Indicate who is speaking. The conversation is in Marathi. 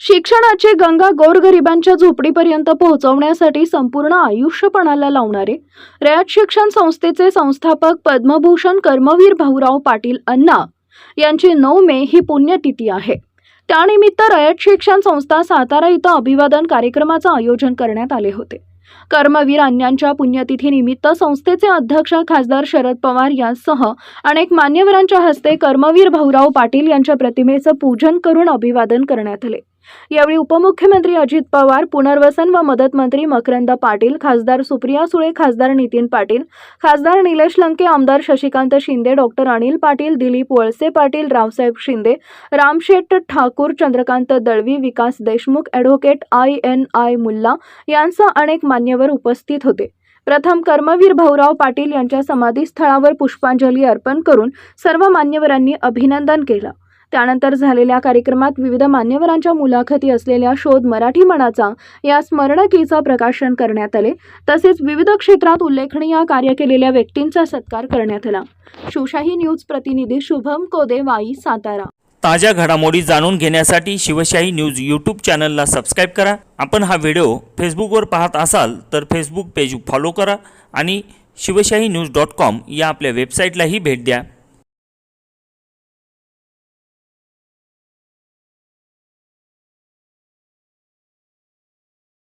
Speaker 1: शिक्षणाची गंगा गोरगरिबांच्या झोपडीपर्यंत पोहोचवण्यासाठी संपूर्ण आयुष्यपणाला लावणारे रयत शिक्षण संस्थेचे संस्थापक पद्मभूषण कर्मवीर भाऊराव पाटील अण्णा यांची नऊ मे ही पुण्यतिथी आहे. त्यानिमित्त रयत शिक्षण संस्था सातारा इथं अभिवादन कार्यक्रमाचं आयोजन करण्यात आले होते. कर्मवीर अण्णांच्या पुण्यतिथीनिमित्त संस्थेचे अध्यक्ष खासदार शरद पवार यांसह अनेक मान्यवरांच्या हस्ते कर्मवीर भाऊराव पाटील यांच्या प्रतिमेचं पूजन करून अभिवादन करण्यात आले. यावेळी उपमुख्यमंत्री अजित पवार पुनर्वसन व मदत मंत्री मकरंद पाटील खासदार सुप्रिया सुळे खासदार नितीन पाटील खासदार निलेश लंके आमदार Shashikant Shinde doctor Anil Patil Dilip Walse Patil Raosaheb Shinde Ramsheth Thakur Chandrakant Dalvi Vikas Deshmukh advocate I N I Mulla यांसह अनेक मान्यवर उपस्थित होते. प्रथम कर्मवीर भाऊराव पाटील यांच्या समाधीस्थळावर पुष्पांजली अर्पण करून सर्व मान्यवरांनी अभिनंदन केलं. त्यानंतर झालेल्या कार्यक्रमात विविध मान्यवरांच्या मुलाखती असलेल्या शोध मराठी मनाचा या स्मरणकीचं प्रकाशन करण्यात आले. तसेच विविध क्षेत्रात उल्लेखनीय कार्य केलेल्या व्यक्तींचा सत्कार करण्यात आला. शिवशाही न्यूज प्रतिनिधी शुभम कोदे वाई सातारा.
Speaker 2: ताज्या घडामोडी जाणून घेण्यासाठी शिवशाही न्यूज यूट्यूब चॅनलला सबस्क्राईब करा. आपण हा व्हिडिओ फेसबुकवर पाहत असाल तर फेसबुक पेज फॉलो करा आणि शिवशाही न्यूज डॉट कॉम या आपल्या वेबसाईटलाही भेट द्या.